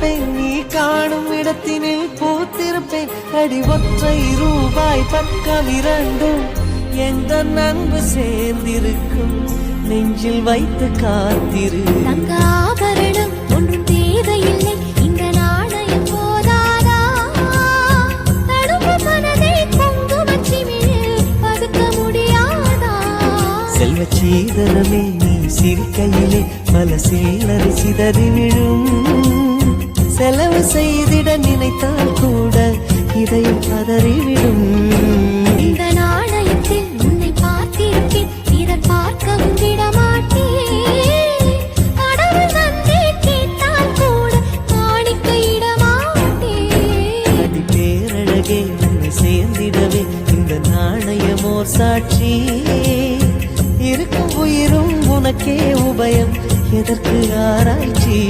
காத்திருப்பேன் நீ காணும் இடத்தினில் பூத்திருப்பேன். அடி ஒற்றை ரூபாய் பக்கம் இரண்டும் எந்த நண்பு சேர்ந்திருக்கும்? நெஞ்சில் வைத்து காத்திரு. தங்க ஆபரணம் ஒன்றும் தேவையில்லை. இந்த நாணயம் போதாதா? தடுப்பு மனதை குங்குமச்சிமிழில் பதுக்க முடியாதா? செல்வ சீதனமே நீ சிரிக்கையிலே பல சில்லறை சிதறி விழும் செலவு செய்திட நினைத்தால் கூட இதயம் பதறிவிடும். இந்த நாணயத்தில் உன்னை பார்த்திருப்பேன் பிறர் பார்க்கவும் விட சேர்ந்திடவே இந்த நாணயமோர் சாட்சி. இருக்கும் உயிரும் உனக்கே உபயம் எதற்கு ஆராய்ச்சி?